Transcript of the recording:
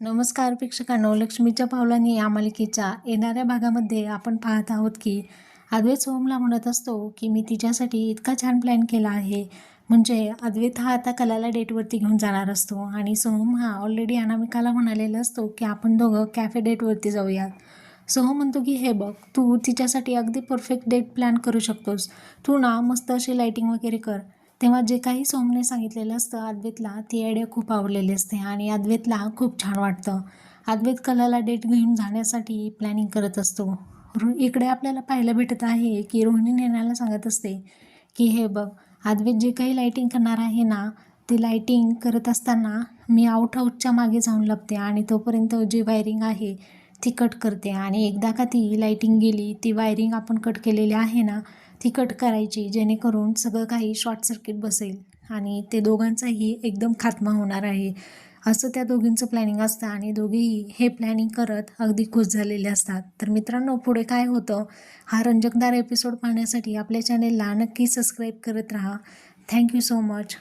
नमस्कार प्रेक्षकांनो लक्ष्मीच्या पावलांनी या मालिकेच्या येणाऱ्या भागामध्ये आपण पाहत आहोत की अद्वैत सोहमला म्हणत असतो की मी तिच्यासाठी इतका छान प्लॅन केला आहे. म्हणजे अद्वैत हा आता कलाला डेटवरती घेऊन जाणार असतो आणि सोहम हा ऑलरेडी अनामिकाला म्हणालेला असतो की आपण दोघं कॅफे डेटवरती जाऊयात. सोहम म्हणतो की हे बघ तू तिच्यासाठी अगदी परफेक्ट डेट प्लॅन करू शकतोस. तू ना मस्त अशी लाईटिंग वगैरे कर. तेव्हा जे काही सोमने सांगितलेलं असतं अद्वैतला ती आयडिया खूप आवडलेली असते आणि अद्वैतला खूप छान वाटतं. अद्वैत कलाला डेट घेऊन जाण्यासाठी प्लॅनिंग करत असतो. रु इकडे आपल्याला पाहायला भेटत आहे की रोहिणी नेण्याला सांगत असते की हे बघ अद्वैत जे काही लाईटिंग करणार आहे ना ती लाईटिंग करत असताना मी आउट हाऊसच्या मागे जाऊन लपते आणि तोपर्यंत जी वायरिंग आहे ती कट करते आणि एकदा का ती लाईटिंग गेली ती वायरिंग आपण कट केलेली आहे ना ती कट करायची जेणेकरून सगळं काही शॉर्ट सर्किट बसेल आणि ते दोघांचाही एकदम खात्मा होणार आहे. असं त्या दोघींचं प्लॅनिंग असतं आणि दोघेही हे प्लॅनिंग करत अगदी खुश झालेले असतात. तर मित्रांनो पुढे काय होतं हा रंजकदार एपिसोड पाहण्यासाठी आपल्या चॅनेलला नक्की सबस्क्राईब करत राहा. Thank you so much